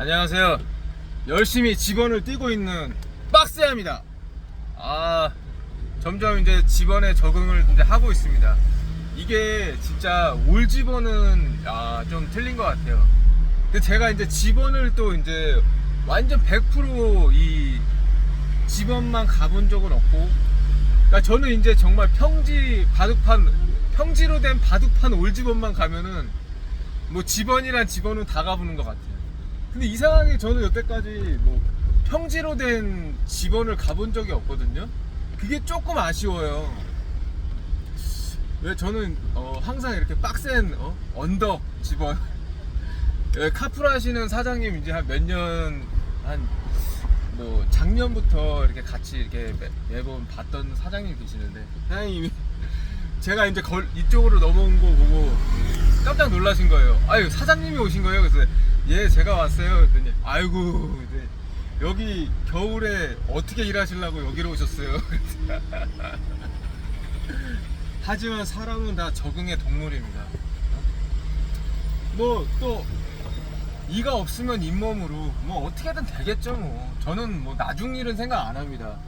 안녕하세요. 열심히 집원을 뛰고 있는 박스야입니다. 아, 점점 이제 집원에 적응을 이제 하고 있습니다. 이게 진짜 올 집원은 아, 좀 틀린 것 같아요. 근데 제가 이제 집원을 또 이제 완전 100%이 집원만 가본 적은 없고, 그러니까 저는 이제 정말 평지 바둑판 평지로 된 바둑판 올 집원만 가면은 뭐 집원이란 집원은 다 가보는 것 같아요. 근데 이상하게 저는 여태까지 뭐 평지로 된 집원을 가본 적이 없거든요. 그게 조금 아쉬워요. 왜 저는 어, 항상 이렇게 빡센 어? 언덕 집원 예, 카풀 하시는 사장님 이제 한 몇 년 한 뭐 작년부터 이렇게 같이 이렇게 매, 매번 봤던 사장님 계시는데 사장님이 제가 이제 걸, 이쪽으로 넘어온 거 보고 깜짝 놀라신 거예요. 아유 사장님이 오신 거예요. 그래서 예 제가 왔어요. 그랬더니 아이고 이제 여기 겨울에 어떻게 일하시려고 여기로 오셨어요. 하지만 사람은 다 적응의 동물입니다. 뭐 또 이가 없으면 잇몸으로 뭐 어떻게든 되겠죠 뭐. 저는 뭐 나중 일은 생각 안 합니다.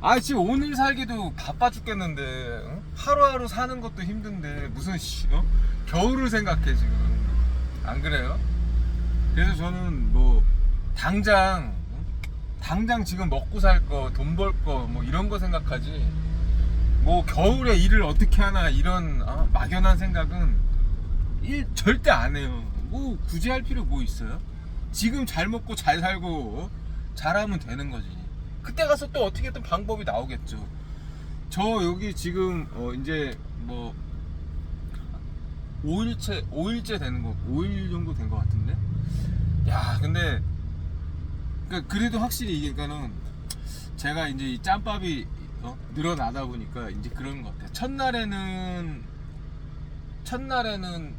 아 지금 오늘 살기도 바빠 죽겠는데 어? 하루하루 사는 것도 힘든데 무슨 씨, 어? 겨울을 생각해 지금 안 그래요? 그래서 저는 뭐 당장 어? 당장 지금 먹고 살 거 돈 벌 거 뭐 이런 거 생각하지 뭐 겨울에 일을 어떻게 하나 이런 어? 막연한 생각은 일 절대 안 해요 뭐 굳이 할 필요 뭐 있어요? 지금 잘 먹고 잘 살고 어? 잘하면 되는 거지 그때 가서 또 어떻게든 방법이 나오겠죠. 저 여기 지금 어 이제 뭐 5일째 5일째 되는 거 5일 정도 된것 같은데. 야, 근데 그 그래도 확실히 이게 그러니까는 제가 이제 이 짬밥이 어? 늘어나다 보니까 이제 그런 것 같아요. 첫날에는 첫날에는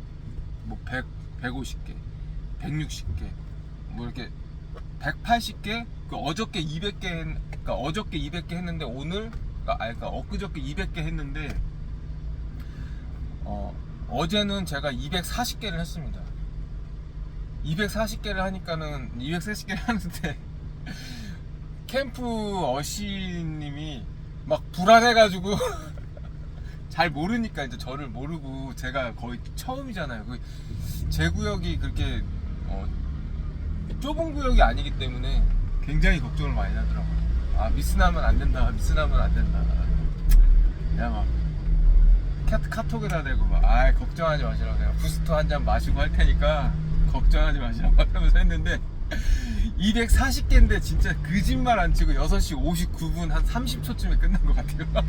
뭐 100, 150개, 160개, 뭐 이렇게 180개, 그 어저께 200개, 했, 그러니까 어저께 200개 했는데 오늘, 그러니까, 아니, 그러니까 엊그저께 200개 했는데 어, 어제는 제가 240개를 했습니다. 240개를 하니까는 240개를 하는데 캠프 어시님이 막 불안해가지고 잘 모르니까 이제 저를 모르고 제가 거의 처음이잖아요. 그제 구역이 그렇게 어, 좁은 구역이 아니기 때문에 굉장히 걱정을 많이 하더라고요. 아 미스나면 안 된다. 미스나면 안 된다. 내가 막 카, 카톡에다 대고 막 아 걱정하지 마시라고 내가 부스터 한 잔 마시고 할 테니까 걱정하지 마시라고 하면서 했는데 240개인데 진짜 거짓말 안 치고 6시 59분 한 30초쯤에 끝난 것 같아요.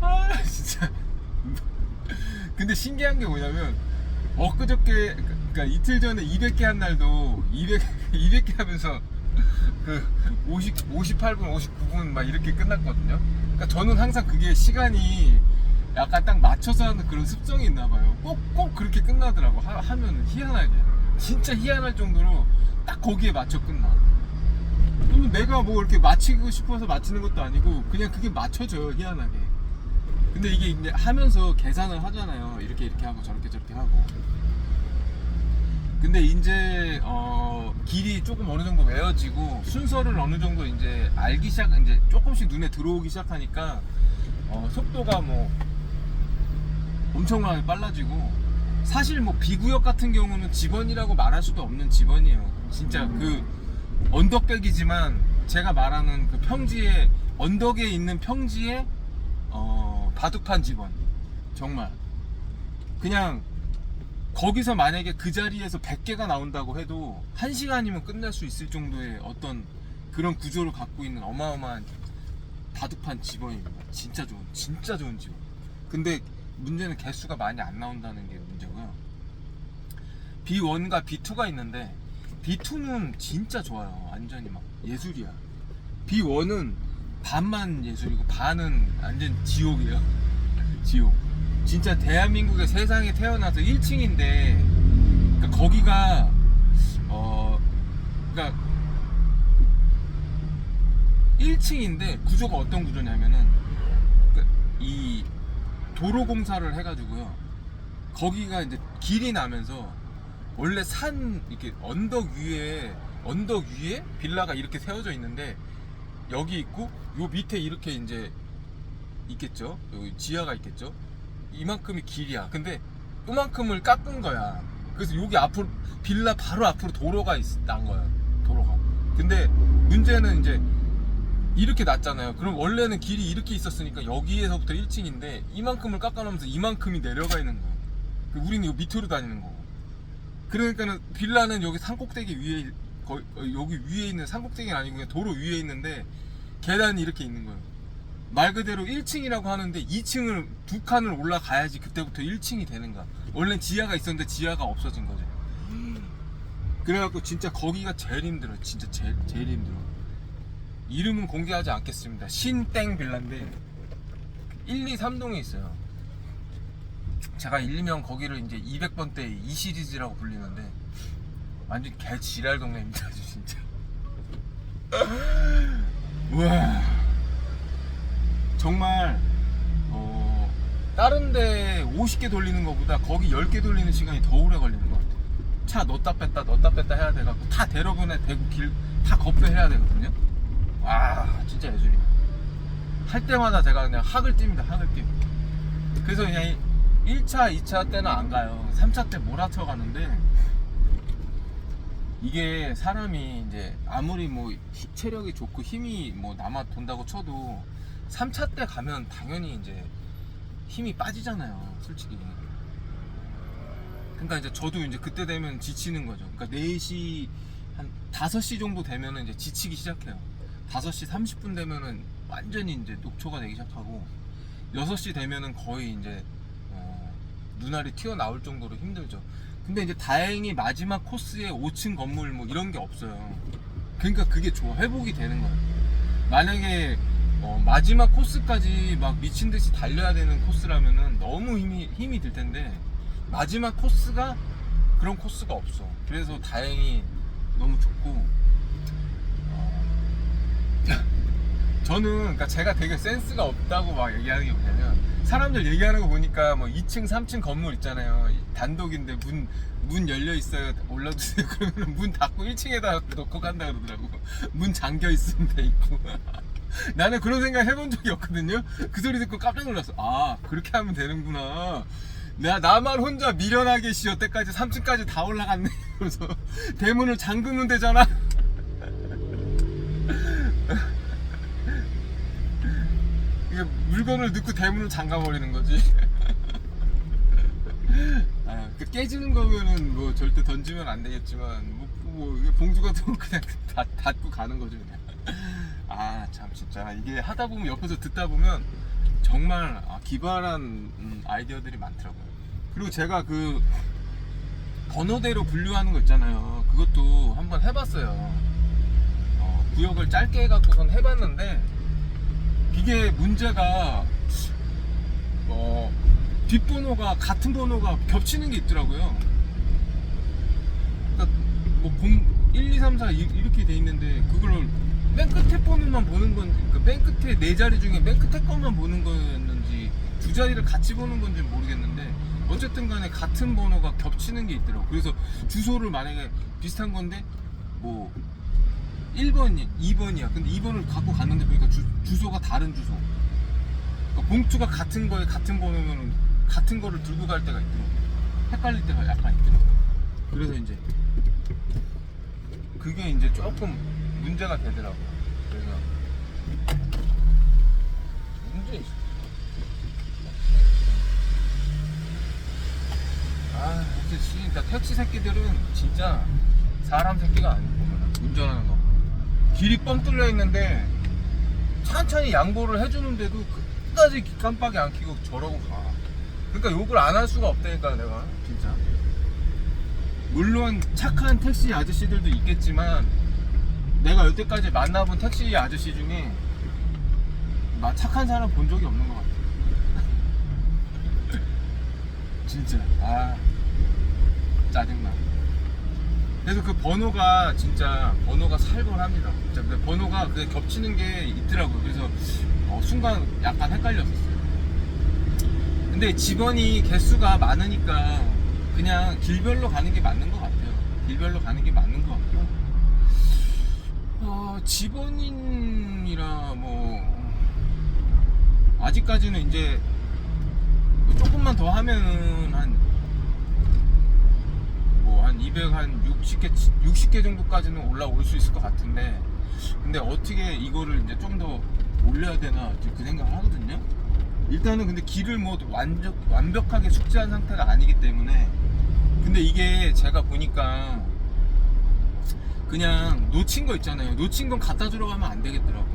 아 진짜 근데 신기한 게 뭐냐면 엊그저께 그러니까 이틀 전에 200개 한 날도 200 200개 하면서 그 50, 58분 59분 막 이렇게 끝났거든요. 그러니까 저는 항상 그게 시간이 약간 딱 맞춰서 하는 그런 습성이 있나 봐요. 꼭 꼭 그렇게 끝나더라고. 하, 하면은 희한하게. 진짜 희한할 정도로 딱 거기에 맞춰 끝나. 그러면 내가 뭐 이렇게 맞히고 싶어서 맞히는 것도 아니고 그냥 그게 맞춰져요 희한하게. 근데 이게 이제 하면서 계산을 하잖아요. 이렇게 이렇게 하고 저렇게 저렇게 하고. 근데 이제 어 길이 조금 어느 정도 외워지고 순서를 어느 정도 이제 알기 시작 이제 조금씩 눈에 들어오기 시작하니까 어 속도가 뭐 엄청나게 빨라지고 사실 뭐 비구역 같은 경우는 집원이라고 말할 수도 없는 집원이에요. 진짜 그 언덕백이지만 제가 말하는 그 평지에 언덕에 있는 평지에 어 바둑판 집원 정말 그냥 거기서 만약에 그 자리에서 100개가 나온다고 해도 1시간이면 끝날 수 있을 정도의 어떤 그런 구조를 갖고 있는 어마어마한 바둑판 집원입니다. 진짜 좋은, 진짜 좋은 집원. 근데 문제는 개수가 많이 안 나온다는 게 문제고요. B1과 B2가 있는데 B2는 진짜 좋아요. 완전히 막 예술이야. B1은 반만 예술이고 반은 완전 지옥이에요. 지옥. 진짜 대한민국의 세상에 태어나서 1층인데 그러니까 거기가 어 그러니까 1층인데 구조가 어떤 구조냐면은 그러니까 이 도로 공사를 해가지고요 거기가 이제 길이 나면서 원래 산 이렇게 언덕 위에 언덕 위에 빌라가 이렇게 세워져 있는데 여기 있고 요 밑에 이렇게 이제 있겠죠. 여기 지하가 있겠죠. 이만큼이 길이야. 근데 요만큼을 깎은 거야. 그래서 여기 앞으로 빌라 바로 앞으로 도로가 있, 난 거야. 도로가. 근데 문제는 이제 이렇게 났잖아요. 그럼 원래는 길이 이렇게 있었으니까 여기에서부터 1층인데 이만큼을 깎아놓으면서 이만큼이 내려가 있는 거야. 그 우리는 요 밑으로 다니는 거고. 그러니까는 빌라는 여기 산꼭대기 위에 거의 여기 위에 있는 산꼭대기는 아니고 그냥 도로 위에 있는데 계단이 이렇게 있는 거예요. 말 그대로 1층이라고 하는데 2층을 두 칸을 올라가야지 그때부터 1층이 되는 거야. 원래 지하가 있었는데 지하가 없어진 거죠. 그래갖고 진짜 거기가 제일 힘들어. 진짜 제일 제일 힘들어. 이름은 공개하지 않겠습니다. 신땡 빌라인데 1, 2, 3동에 있어요. 제가 일명 거기를 이제 200번대 이 시리즈라고 불리는데 완전 개 지랄 동네입니다, 진짜. 우와. 정말 어, 다른 데 50개 돌리는 것보다 거기 10개 돌리는 시간이 더 오래 걸리는 것 같아요. 차 넣었다 뺐다 넣었다 뺐다 해야 돼갖고 다 대로변에 대고 길 다 겁배해야 되거든요. 와 진짜 예술이야. 할 때마다 제가 그냥 학을 띱니다 학을 띱. 그래서 그냥 1차, 2차 때는 안 가요. 3차 때 몰아쳐 가는데 이게 사람이 이제 아무리 뭐 히- 체력이 좋고 힘이 뭐 남아 돈다고 쳐도 3차 때 가면 당연히 이제 힘이 빠지잖아요, 솔직히. 그러니까 이제 저도 이제 그때 되면 지치는 거죠. 그러니까 4시 한 5시 정도 되면은 이제 지치기 시작해요. 5시 30분 되면은 완전히 이제 녹초가 되기 시작하고 6시 되면은 거의 이제 어, 눈알이 튀어나올 정도로 힘들죠. 근데 이제 다행히 마지막 코스에 5층 건물 뭐 이런 게 없어요. 그러니까 그게 좋아. 회복이 되는 거예요. 만약에 어, 마지막 코스까지 막 미친 듯이 달려야 되는 코스라면은 너무 힘이 힘이 들 텐데 마지막 코스가 그런 코스가 없어. 그래서 다행히 너무 좋고 어, 저는 그러니까 제가 되게 센스가 없다고 막 얘기하는 게 뭐냐면 사람들 얘기하는 거 보니까 뭐 2층, 3층 건물 있잖아요. 단독인데 문, 문 열려 있어요. 올라주세요. 그러면 문 닫고 1층에다 놓고 간다 그러더라고. 문 잠겨 있으면 돼 있고. 나는 그런 생각 해본 적이 없거든요. 그 소리 듣고 깜짝 놀랐어. 아, 그렇게 하면 되는구나. 나, 나만 혼자 미련하게 씨, 여태까지 3층까지 다 올라갔네. 그래서 대문을 잠그면 되잖아. 이게 물건을 넣고 대문을 잠가버리는 거지. 아, 그 깨지는 거면은 뭐 절대 던지면 안 되겠지만 뭐, 뭐 봉투 같은 거 그냥 닫, 닫고 가는 거죠 그냥. 아 참 진짜 이게 하다 보면 옆에서 듣다 보면 정말 아, 기발한 음, 아이디어들이 많더라고요. 그리고 제가 그 번호대로 분류하는 거 있잖아요. 그것도 한번 해봤어요. 어, 구역을 짧게 해갖고선 해봤는데 이게 문제가 어, 뒷번호가 같은 번호가 겹치는 게 있더라고요. 그러니까 뭐 0, 1, 2, 3, 4 이- 이렇게 돼 있는데 그걸 맨 끝에 번호만 보는 건, 그러니까 맨 끝에 네 자리 중에 맨 끝에 것만 보는 거였는지 두 자리를 같이 보는 건지 모르겠는데 어쨌든 간에 같은 번호가 겹치는 게 있더라고. 그래서 주소를 만약에 비슷한 건데 뭐 1번이 2번이야. 근데 2번을 갖고 갔는데 보니까 주, 주소가 다른 주소. 그러니까 봉투가 같은 거에 같은 번호면 같은 거를 들고 갈 때가 있더라고. 헷갈릴 때가 약간 있더라고. 그래서 이제 그게 이제 조금 문제가 되더라고. 그래서 문제 있어. 아, 진짜 택시 새끼들은 진짜 사람 새끼가 아니고 운전하는 거. 길이 뻥 뚫려 있는데 천천히 양보를 해주는데도 끝까지 깜빡이 안 켜고 저러고 가. 그러니까 욕을 안 할 수가 없다니까 내가 진짜. 물론 착한 택시 아저씨들도 있겠지만 내가 여태까지 만나본 택시 아저씨 중에 나 착한 사람 본 적이 없는 것 같아. 진짜 아 짜증나. 그래서 그 번호가 진짜 번호가 살벌합니다. 진짜 근데 번호가 그 겹치는 게 있더라고요. 그래서 어, 순간 약간 헷갈렸었어요. 근데 직원이 개수가 많으니까 그냥 길별로 가는 게 맞는 것 같아요. 일별로 가는 게 맞는 것 같고 어, 직원인이라 뭐 아직까지는 이제 조금만 더 하면은 한 뭐 한 200, 한 60개, 60개 정도까지는 올라올 수 있을 것 같은데 근데 어떻게 이거를 이제 좀 더 올려야 되나 그 생각을 하거든요? 일단은 근데 길을 뭐 완벽, 완벽하게 숙지한 상태가 아니기 때문에 근데 이게 제가 보니까 그냥 놓친 거 있잖아요. 놓친 건 갖다 주러 가면 안 되겠더라고.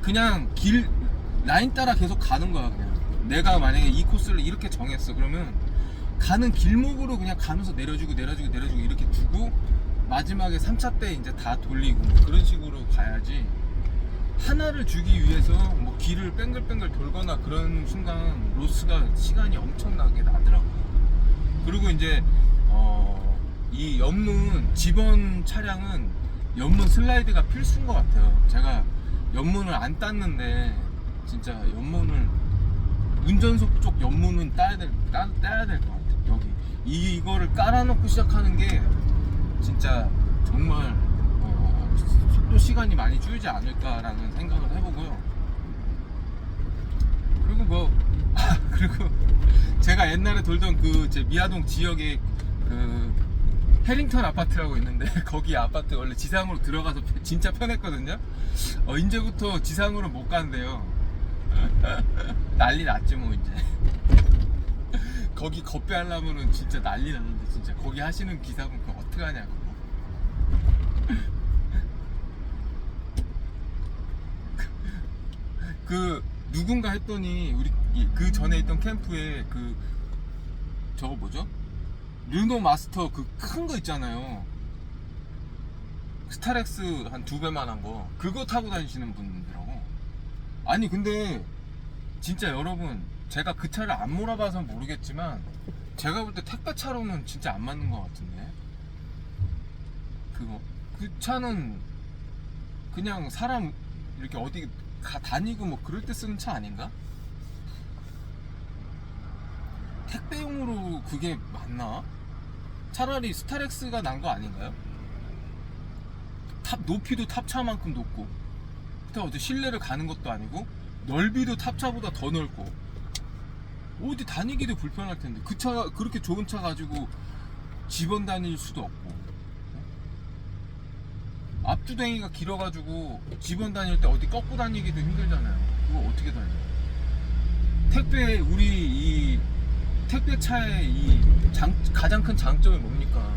그냥 길 라인 따라 계속 가는 거야 그냥. 내가 만약에 이 코스를 이렇게 정했어. 그러면 가는 길목으로 그냥 가면서 내려주고 내려주고 내려주고 이렇게 주고 마지막에 3차 때 이제 다 돌리고 뭐 그런 식으로 가야지 하나를 주기 위해서 뭐 길을 뺑글뺑글 돌거나 그런 순간 로스가 시간이 엄청나게 나더라고요 그리고 이제 어, 이 연문 집원 차량은 연문 슬라이드가 필수인 것 같아요 제가 연문을 안 땄는데 진짜 연문을 운전석 쪽 연문은 따야 될, 따, 따야 될 것 같아요. 여기. 이, 이거를 깔아놓고 시작하는 게 진짜 정말 어, 속도 시간이 많이 줄지 않을까라는 생각을 해보고요. 그리고 뭐, 아, 그리고 제가 옛날에 돌던 그 제 미아동 지역에 그 해링턴 아파트라고 있는데 거기 아파트 원래 지상으로 들어가서 진짜 편했거든요. 어, 이제부터 지상으로 못 간대요. 난리 났지 뭐 이제 거기 겁배 하려면은 진짜 난리 났는데 진짜 거기 하시는 기사분 그거 어떡하냐고. 그 누군가 했더니 우리 이- 그 전에 있던 캠프에 그 저거 뭐죠? 르노 마스터 그 큰 거 있잖아요. 스타렉스 한 두 배만한 거. 그거 타고 다니시는 분들하고. 아니 근데 진짜 여러분 제가 그 차를 안 몰아봐서 모르겠지만 제가 볼 때 택배 차로는 진짜 안 맞는 것 같은데 그거 그 차는 그냥 사람 이렇게 어디 가 다니고 뭐 그럴 때 쓰는 차 아닌가? 택배용으로 그게 맞나? 차라리 스타렉스가 난 거 아닌가요? 탑 높이도 탑차만큼 높고 그렇다고 어디 실내를 가는 것도 아니고 넓이도 탑차보다 더 넓고 어디 다니기도 불편할 텐데. 그 차가 그렇게 좋은 차 가지고 집원 다닐 수도 없고. 어? 앞주댕이가 길어가지고 집원 다닐 때 어디 꺾고 다니기도 힘들잖아요. 그거 어떻게 다녀? 택배 우리 이 택배 차의 이 장, 가장 큰 장점이 뭡니까?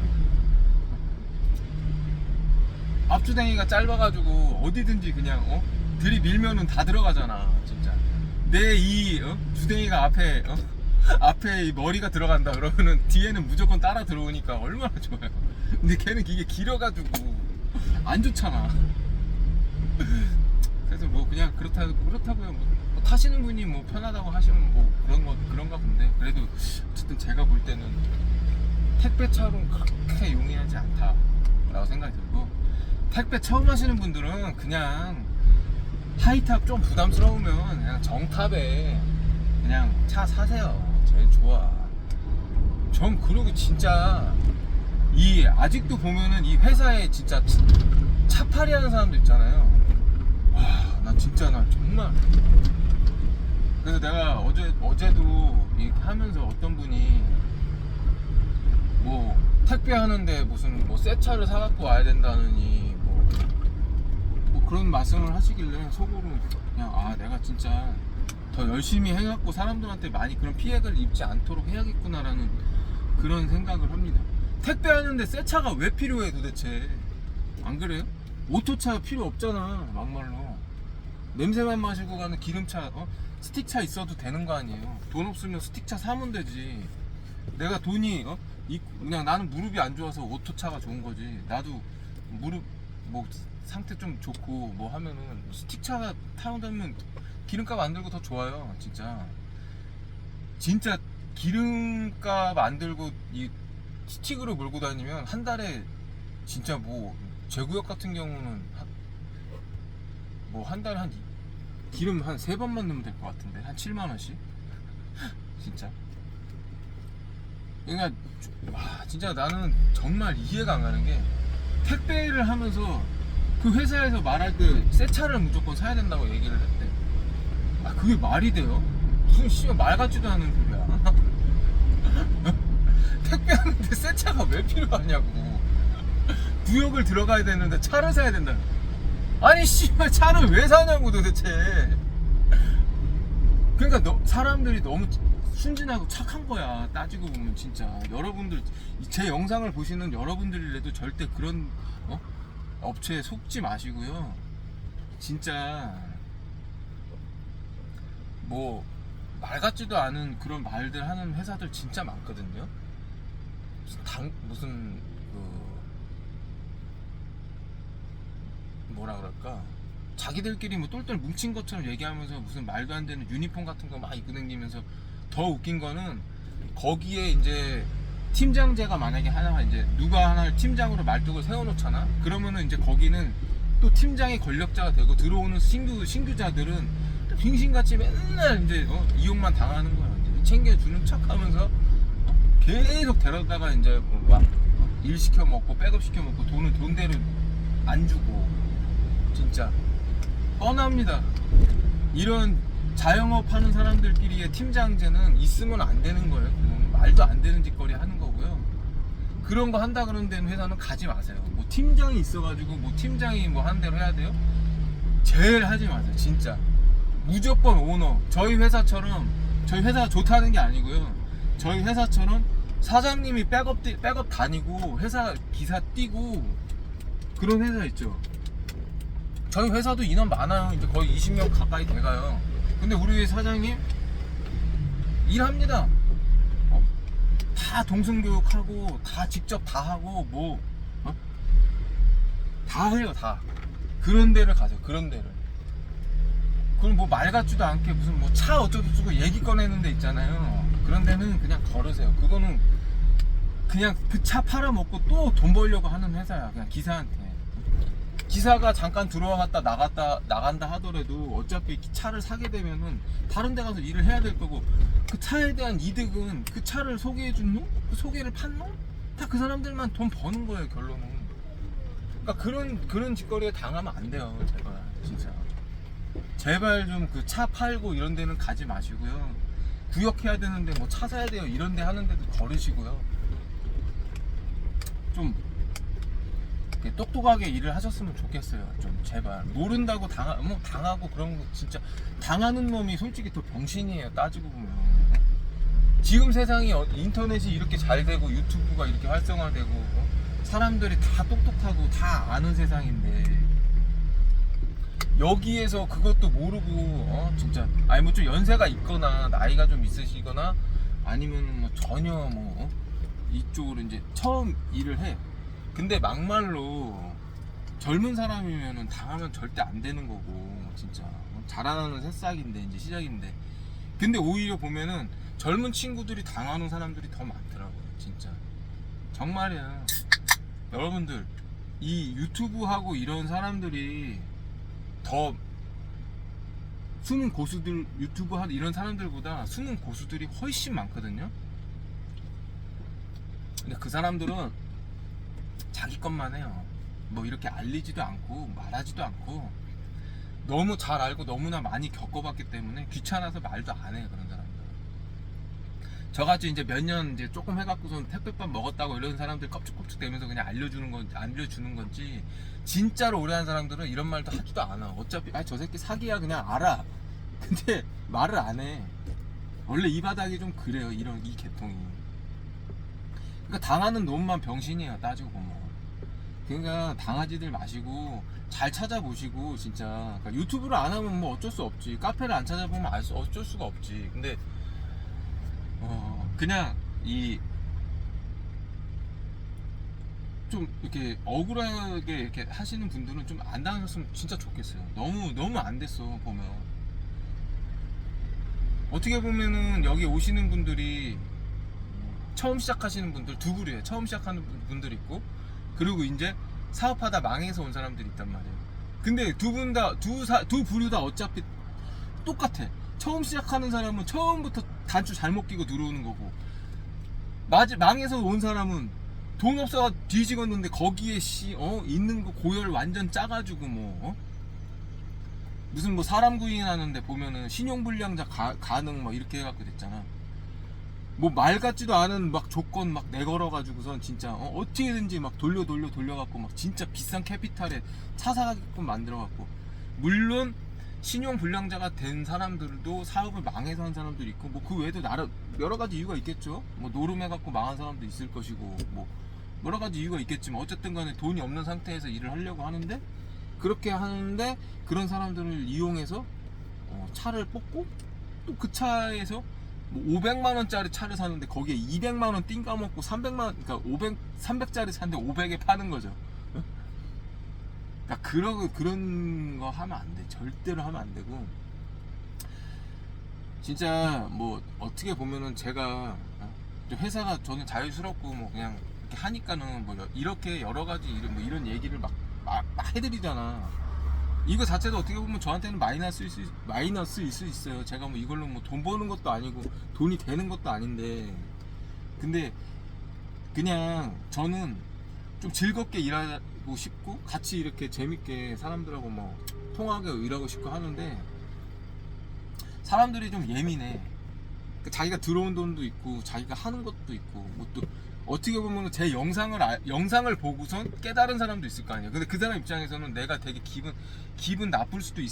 앞주댕이가 짧아가지고 어디든지 그냥 어? 들이밀면은 다 들어가잖아 진짜 내이 어? 주댕이가 앞에 어? 앞에 이 머리가 들어간다 그러면은 뒤에는 무조건 따라 들어오니까 얼마나 좋아요 근데 걔는 이게 길어가지고 안 좋잖아 그래서 뭐 그냥 그렇다 그렇다고요 뭐, 뭐 타시는 분이 뭐 편하다고 하시면 뭐 그런 거 그런가 본데 그래도 어쨌든 제가 볼 때는 택배 차로는 그렇게 용이하지 않다라고 생각이 들고 택배 처음 하시는 분들은 그냥 하이탑 좀 부담스러우면 그냥 정탑에 그냥 차 사세요. 제일 좋아. 전 그러고 진짜 이 아직도 보면은 이 회사에 진짜 차팔이 하는 사람도 있잖아요. 와, 나 진짜 나 정말 그래서 내가 어제 어제도 하면서 어떤 분이 뭐 택배 하는데 무슨 뭐 새 차를 사갖고 와야 된다느니 그런 말씀을 하시길래 속으로 그냥 아 내가 진짜 더 열심히 해갖고 사람들한테 많이 그런 피해를 입지 않도록 해야겠구나라는 그런 생각을 합니다. 택배 하는데 새 차가 왜 필요해 도대체? 안 그래요? 오토차 필요 없잖아 막말로 냄새만 마시고 가는 기름차 어? 스틱차 있어도 되는 거 아니에요 돈 없으면 스틱차 사면 되지 내가 돈이 어? 이- 그냥 나는 무릎이 안 좋아서 오토차가 좋은 거지 나도 무릎 뭐 상태 좀 좋고 뭐 하면은 스틱차 타고 다니면 기름값 안 들고 더 좋아요 진짜. 진짜 기름값 안 들고 이 스틱으로 몰고 다니면 한 달에 진짜 뭐 제구역 같은 경우는 뭐 한 달에 한 이- 기름 한 세 번만 넣으면 될 것 같은데? 한 7만 원씩? 진짜. 그러니까 와, 진짜 나는 정말 이해가 안 가는 게 택배를 하면서 그 회사에서 말할 때 새 차를 무조건 사야 된다고 얘기를 했대. 아 그게 말이 돼요? 무슨 씨발 말 같지도 않은 소리야. 택배하는데 새 차가 왜 필요하냐고. 구역을 들어가야 되는데 차를 사야 된다. 아니 씨발 차를 왜 사냐고 도대체. 그러니까 너, 사람들이 너무 순진하고 착한 거야 따지고 보면 진짜 여러분들 제 영상을 보시는 여러분들이라도 절대 그런 어? 업체에 속지 마시고요. 진짜 뭐 말 같지도 않은 그런 말들 하는 회사들 진짜 많거든요. 무슨 당 무슨 그 뭐라 그럴까? 자기들끼리 뭐 똘똘 뭉친 것처럼 얘기하면서 무슨 말도 안 되는 유니폼 같은 거 막 입고 다니면서 더 웃긴 거는 거기에 이제 팀장제가 만약에 하나 이제 누가 하나를 팀장으로 말뚝을 세워놓잖아 그러면은 이제 거기는 또 팀장이 권력자가 되고 들어오는 신규 신규자들은 또 빙신같이 맨날 이제 어, 이용만 당하는 거야 이제 챙겨주는 척하면서 어, 계속 데려다가 이제 뭐막일 시켜 먹고 백업 시켜 먹고 돈은 돈대로 안 주고 진짜 뻔합니다. 이런 자영업 하는 사람들끼리의 팀장제는 있으면 안 되는 거예요. 말도 안 되는 짓거리 하는 거고요. 그런 거 한다 그런 데는 회사는 가지 마세요. 뭐 팀장이 있어가지고 뭐 팀장이 뭐 하는 대로 해야 돼요? 제일 하지 마세요. 진짜. 무조건 오너. 저희 회사처럼 저희 회사가 좋다는 게 아니고요. 저희 회사처럼 사장님이 백업 뛰- 백업 다니고 회사 기사 뛰고 그런 회사 있죠. 저희 회사도 인원 많아요. 이제 거의 20명 가까이 돼가요. 근데 우리 사장님 일합니다. 어, 다 동승교육하고 다 직접 다 하고 뭐 어? 다 해요 다. 그런 데를 가세요. 그런 데를. 그럼 뭐 말 같지도 않게 무슨 뭐 차 어쩌고저쩌고 얘기 꺼내는 데 있잖아요. 그런 데는 그냥 걸으세요. 그거는 그냥 그 차 팔아먹고 또 돈 벌려고 하는 회사야. 그냥 기사한테. 기사가 잠깐 들어왔다 나갔다 나간다 하더라도 어차피 차를 사게 되면은 다른 데 가서 일을 해야 될 거고 그 차에 대한 이득은 그 차를 소개해 준 놈? 그 소개를 판 놈? 다 그 사람들만 돈 버는 거예요 결론은 그러니까 그런 그런 짓거리에 당하면 안 돼요 제발 진짜 제발 좀 그 차 팔고 이런 데는 가지 마시고요 구역해야 되는데 뭐차 사야 돼요 이런 데 하는 데도 걸으시고요 좀 똑똑하게 일을 하셨으면 좋겠어요. 좀 제발 모른다고 당하 뭐 당하고 그런 거 진짜 당하는 놈이 솔직히 더 병신이에요. 따지고 보면 지금 세상이 어- 인터넷이 이렇게 잘 되고 유튜브가 이렇게 활성화되고 어? 사람들이 다 똑똑하고 다 아는 세상인데 여기에서 그것도 모르고 어 진짜 아니 뭐 좀 연세가 있거나 나이가 좀 있으시거나 아니면 뭐 전혀 뭐 어? 이쪽으로 이제 처음 일을 해. 근데 막말로 젊은 사람이면은 당하면 절대 안 되는 거고 진짜. 자라나는 새싹인데 이제 시작인데. 근데 오히려 보면은 젊은 친구들이 당하는 사람들이 더 많더라고요 진짜. 정말이야. 여러분들 이 유튜브 하고 이런 사람들이 더 숨은 고수들 유튜브 하는 이런 사람들보다 숨은 고수들이 훨씬 많거든요. 근데 그 사람들은 자기 것만 해요. 뭐 이렇게 알리지도 않고 말하지도 않고 너무 잘 알고 너무나 많이 겪어봤기 때문에 귀찮아서 말도 안 해요 그런 사람들. 저같이 이제 몇 년 이제 조금 해갖고선 택배밥 먹었다고 이런 사람들 껍죽껍죽 대면서 그냥 알려주는 건 알려주는 건지 진짜로 오래 한 사람들은 이런 말도 하지도 않아. 어차피 아 저 새끼 사기야 그냥 알아. 근데 말을 안 해. 원래 이 바닥이 좀 그래요 이런 이 계통이. 그러니까 당하는 놈만 병신이에요 따지고 보면 그러니까 당하지들 마시고 잘 찾아보시고 진짜. 그러니까 유튜브를 안 하면 뭐 어쩔 수 없지. 카페를 안 찾아보면 알 수 어쩔 수가 없지. 근데 어 그냥 이 좀 이렇게 억울하게 이렇게 하시는 분들은 좀 안 당하셨으면 진짜 좋겠어요. 너무 너무 안 됐어 보면. 어떻게 보면은 여기 오시는 분들이 처음 시작하시는 분들 두 부류예요. 처음 시작하는 분- 분들 있고 그리고 이제 사업하다 망해서 온 사람들이 있단 말이에요. 근데 두 분 다두두 부류 다 어차피 똑같아. 처음 시작하는 사람은 처음부터 단추 잘못 끼고 들어오는 거고 마지, 망해서 온 사람은 돈 없어가 뒤지겠는데 거기에 씨, 어? 있는 거 고열 완전 짜가지고 뭐, 어? 무슨 뭐 사람 구인하는데 보면은 신용불량자 가, 가능 막 이렇게 해갖고 됐잖아. 뭐 말 같지도 않은 막 조건 막 내걸어 가지고선 진짜 어, 어떻게든지 막 돌려 돌려 돌려 갖고 막 진짜 비싼 캐피탈에 차 사게끔 만들어 갖고 물론 신용 불량자가 된 사람들도 사업을 망해서 한 사람들이 있고 뭐 그 외에도 나름 여러 가지 이유가 있겠죠. 뭐 노름해 갖고 망한 사람도 있을 것이고 뭐 여러 가지 이유가 있겠지만 어쨌든 간에 돈이 없는 상태에서 일을 하려고 하는데 그렇게 하는데 그런 사람들을 이용해서 어, 차를 뽑고 또 그 차에서 뭐 500만 원짜리 차를 사는데 거기에 200만 원 띵 까먹고 300만 원 그러니까 500 300짜리 사는데 500에 파는 거죠. 그러니까 그런 그런 거 하면 안 돼. 절대로 하면 안 되고. 진짜 뭐 어떻게 보면은 제가 어, 좀 회사가 저는 자유스럽고 뭐 그냥 이렇게 하니까는 뭐 여- 이렇게 여러 가지 이런 뭐 이런 얘기를 막, 막, 막 해드리잖아. 이거 자체도 어떻게 보면 저한테는 마이너스일 수, 마이너스일 수 있어요. 제가 뭐 이걸로 뭐 돈 버는 것도 아니고 돈이 되는 것도 아닌데. 근데 그냥 저는 좀 즐겁게 일하고 싶고 같이 이렇게 재밌게 사람들하고 뭐 통하게 일하고 싶고 하는데 사람들이 좀 예민해. 그 자기가 들어온 돈도 있고 자기가 하는 것도 있고 뭐또 어떻게 보면 제 영상을 알- 영상을 보고선 깨달은 사람도 있을 거 아니에요. 근데 그 사람 입장에서는 내가 되게 기분 기분 나쁠 수도 있,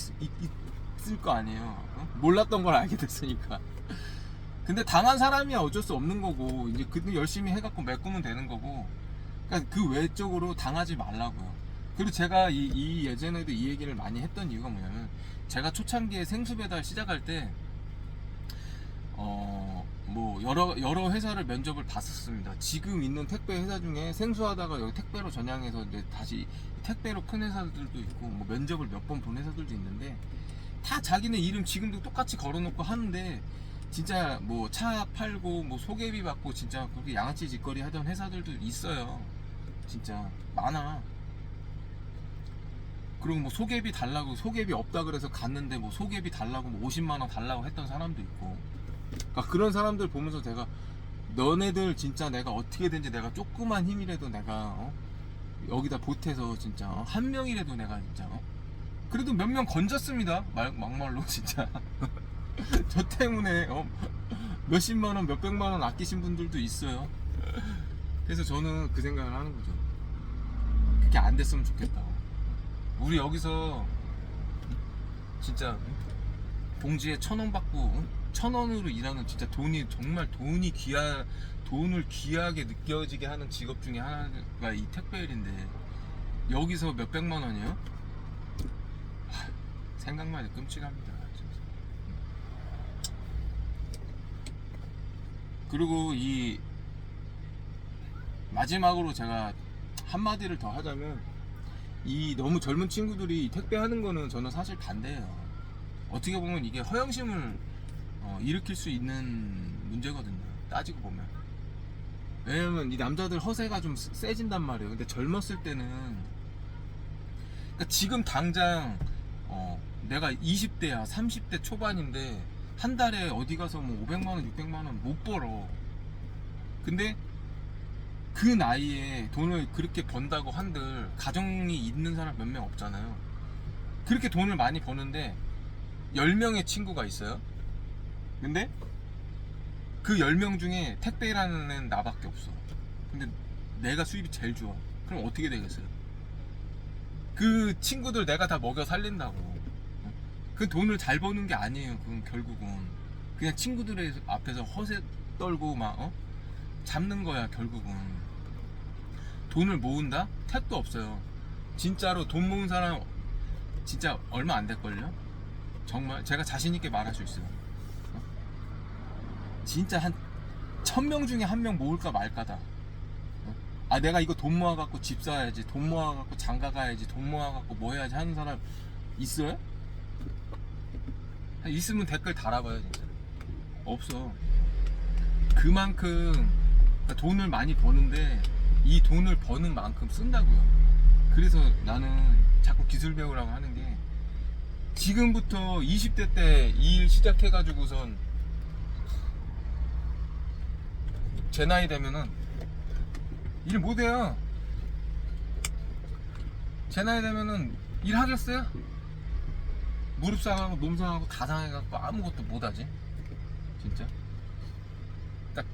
을거 아니에요. 어? 몰랐던 걸 알게 됐으니까. 근데 당한 사람이야 어쩔 수 없는 거고 이제 그 열심히 해갖고 메꾸면 되는 거고. 그러니까 그 외적으로 당하지 말라고요. 그리고 제가 이, 이 예전에도 이 얘기를 많이 했던 이유가 뭐냐면 제가 초창기에 생수 배달 시작할 때 어, 뭐 여러 여러 회사를 면접을 봤었습니다. 지금 있는 택배 회사 중에 생수하다가 여기 택배로 전향해서 이제 다시 택배로 큰 회사들도 있고 뭐 면접을 몇 번 본 회사들도 있는데 다 자기네 이름 지금도 똑같이 걸어놓고 하는데 진짜 뭐 차 팔고 뭐 소개비 받고 진짜 그렇게 양아치 짓거리 하던 회사들도 있어요. 진짜 많아. 그리고 뭐 소개비 달라고 소개비 없다 그래서 갔는데 뭐 소개비 달라고 뭐 50만 원 달라고 했던 사람도 있고. 그러니까 그런 사람들 보면서 제가 너네들 진짜 내가 어떻게든지 내가 조그만 힘이라도 내가 어? 여기다 보태서 진짜 어? 한 명이라도 내가 진짜 어? 그래도 몇 명 건졌습니다. 말, 막말로 진짜. 저 때문에 어? 몇십만 원, 몇백만 원 아끼신 분들도 있어요. 그래서 저는 그 생각을 하는 거죠. 그게 안 됐으면 좋겠다. 우리 여기서 진짜 봉지에 천 원 받고 응? 천 원으로 일하는 진짜 돈이 정말 돈이 귀하 돈을 귀하게 느껴지게 하는 직업 중에 하나가 이 택배일인데 여기서 몇 백만 원이요? 하, 생각만 해도 끔찍합니다. 그리고 이 마지막으로 제가 한마디를 더 하자면 이 너무 젊은 친구들이 택배 하는 거는 저는 사실 반대예요. 어떻게 보면 이게 허영심을 어, 일으킬 수 있는 문제거든요. 따지고 보면. 왜냐면 이 남자들 허세가 좀 세- 세진단 말이에요. 근데 젊었을 때는 그러니까 지금 당장 어, 내가 20대야, 30대 초반인데 한 달에 어디 가서 뭐 500만 원, 600만 원 못 벌어. 근데 그 나이에 돈을 그렇게 번다고 한들 가정이 있는 사람 몇 명 없잖아요. 그렇게 돈을 많이 버는데 10명의 친구가 있어요. 근데 그 10명 중에 택배라는 애는 나밖에 없어. 근데 내가 수입이 제일 좋아. 그럼 어떻게 되겠어요? 그 친구들 내가 다 먹여 살린다고. 어? 그 돈을 잘 버는 게 아니에요. 그건 결국은. 그냥 친구들의 앞에서 허세 떨고 막, 어? 잡는 거야, 결국은. 돈을 모은다? 택도 없어요. 진짜로 돈 모은 사람 진짜 얼마 안 될걸요? 정말 제가 자신 있게 말할 수 있어요. 어? 진짜 한 천 명 중에 한 명 모을까 말까다. 어? 아 내가 이거 돈 모아갖고 집 사야지, 돈 모아갖고 장가 가야지, 돈 모아갖고 뭐 해야지 하는 사람 있어요? 있으면 댓글 달아봐요 진짜. 없어. 그만큼 돈을 많이 버는데 이 돈을 버는 만큼 쓴다고요. 그래서 나는 자꾸 기술 배우라고 하는 게 지금부터 20대 때이일 시작해가지고선 제 나이 되면은 일 못해요. 제 나이 되면은 일 하겠어요? 무릎 상하고 몸 상하고 다 상해갖고 아무것도 못하지. 진짜. 딱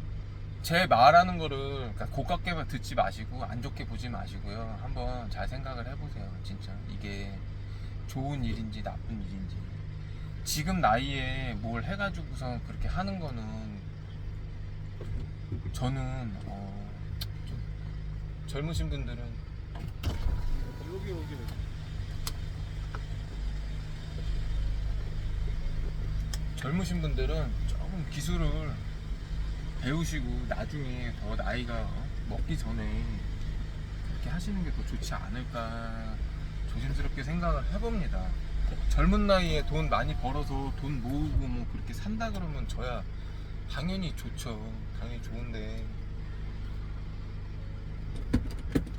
제 말하는 거를 그러니까 고깝게만 듣지 마시고 안 좋게 보지 마시고요. 한번 잘 생각을 해보세요. 진짜 이게 좋은 일인지 나쁜 일인지. 지금 나이에 뭘 해가지고서 그렇게 하는 거는 저는 어, 좀 젊으신 분들은 여기 여기 젊으신 분들은 조금 기술을 배우시고 나중에 더 나이가 어, 먹기 전에 그렇게 하시는 게 더 좋지 않을까 조심스럽게 생각을 해봅니다. 젊은 나이에 돈 많이 벌어서 돈 모으고 뭐 그렇게 산다 그러면 저야 당연히 좋죠. 당연히 좋은데.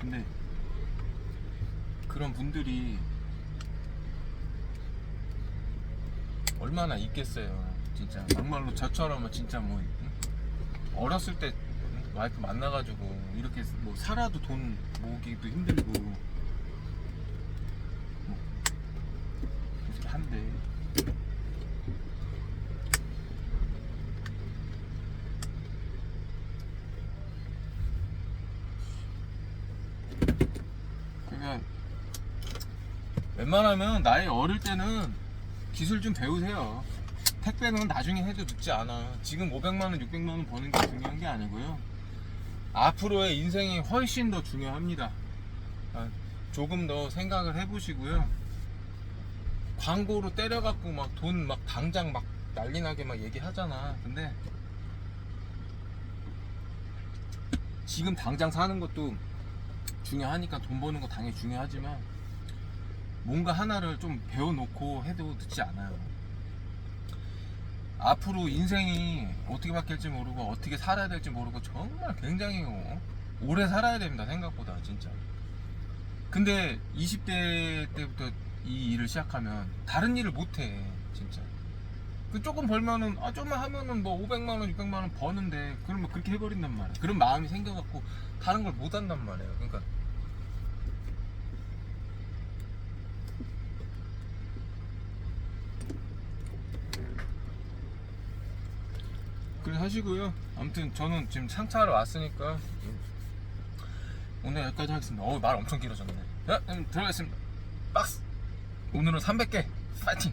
근데 그런 분들이 얼마나 있겠어요. 진짜 막말로 저처럼 진짜 뭐 응? 어렸을 때 응? 와이프 만나가지고 이렇게 뭐 살아도 돈 모으기도 힘들고 뭐 한데 그러니까 웬만하면 나이 어릴 때는 기술 좀 배우세요. 택배는 나중에 해도 늦지 않아. 지금 500만 원, 600만 원 버는 게 중요한 게 아니고요. 앞으로의 인생이 훨씬 더 중요합니다. 아, 조금 더 생각을 해보시고요. 광고로 때려갖고 막 돈 막 당장 막 난리 나게 막 얘기하잖아. 근데 지금 당장 사는 것도 중요하니까 돈 버는 거 당연히 중요하지만 뭔가 하나를 좀 배워놓고 해도 늦지 않아요. 앞으로 인생이 어떻게 바뀔지 모르고 어떻게 살아야 될지 모르고 정말 굉장히 어, 오래 살아야 됩니다. 생각보다 진짜. 근데 20대 때부터 이 일을 시작하면 다른 일을 못해 진짜. 그 조금 벌면은 아 좀만 하면은 뭐 500만 원, 600만 원 버는데 그러면 그렇게 해버린단 말이야. 그런 마음이 생겨갖고 다른 걸 못 한단 말이에요. 그러니까 하시고요. 아무튼 저는 지금 상차하러 왔으니까 오늘 여기까지 하겠습니다. 어우 말 엄청 길어졌네. 자, 그럼 들어가겠습니다. 박스. 오늘은 300개 파이팅.